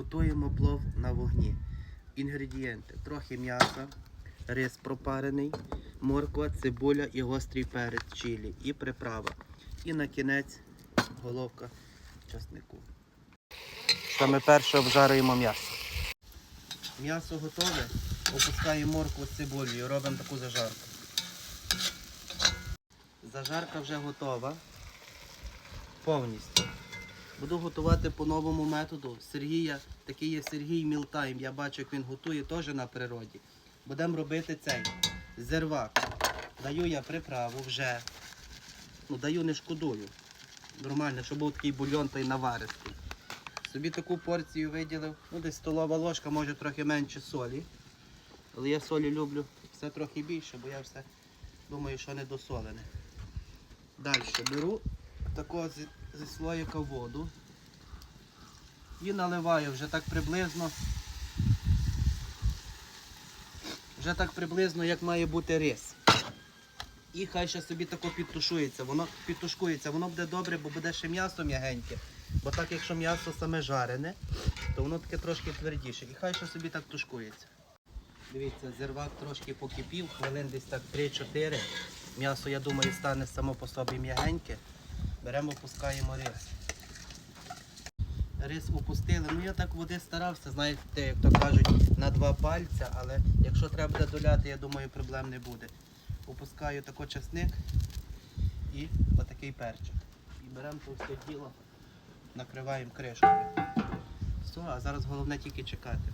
Готуємо плов на вогні. Інгредієнти: трохи м'яса, рис пропарений, морква, цибуля і гострий перець чилі, і приправа. І на кінець головка часнику. Саме перше обжарюємо м'ясо. М'ясо готове, опускаємо моркву з цибулею, робимо таку зажарку. Зажарка вже готова. Повністю. Буду готувати по новому методу. Сергія, такий є Сергій Мілтайм. Я бачу, як він готує теж на природі. Будемо робити цей зервак. Даю я приправу вже. Ну, даю не шкодую. Нормально, щоб був такий бульйон та й наваристий. Собі таку порцію виділив. Ну, десь столова ложка, може трохи менше солі. Але я солі люблю все трохи більше, бо я все думаю, що не досолене. Далі беру такого зі, зі слоїка воду і наливаю вже так приблизно. Вже так приблизно, як має бути рис. І хай ще собі тако підтушується. Воно підтушкується, воно буде добре, бо буде ще м'ясо м'ягеньке. Бо так, якщо м'ясо саме жарене, то воно таке трошки твердіше. І хай ще собі так тушкується. Дивіться, зірвак трошки покипів, хвилин десь так 3-4. М'ясо, я думаю, стане само по собі м'ягеньке. Беремо, опускаємо рис. Рис опустили. Ну я так води старався, знаєте, як то кажуть, на два пальця, але якщо треба буде доляти, я думаю, проблем не буде. Опускаю тако часник і отакий перчик. І беремо то діло, накриваємо кришкою. Все, а зараз головне тільки чекати.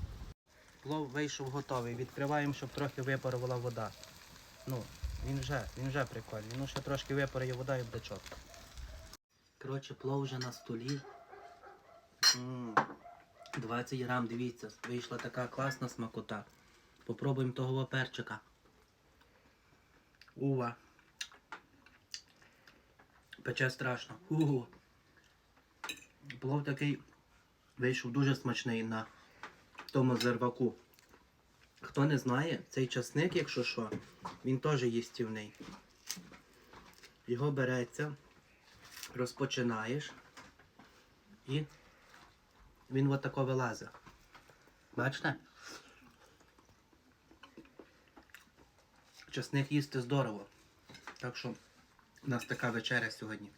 Плов вийшов готовий. Відкриваємо, щоб трохи випарувала вода. Ну, він вже, він вже прикольний. Ну ще трошки випарує вода і буде чітко. Коротше, плов вже на столі. М, 20 грам, дивіться, вийшла така класна смакота. Попробуємо того перчика. Ува. Пече страшно. Угу. Плов такий вийшов дуже смачний на тому зерваку. Хто не знає, цей часник, якщо що, він теж їстівний. Його береться, розпочинаєш і він отако вилазить. Бачите? Часник їсти здорово. Так що у нас така вечеря сьогодні.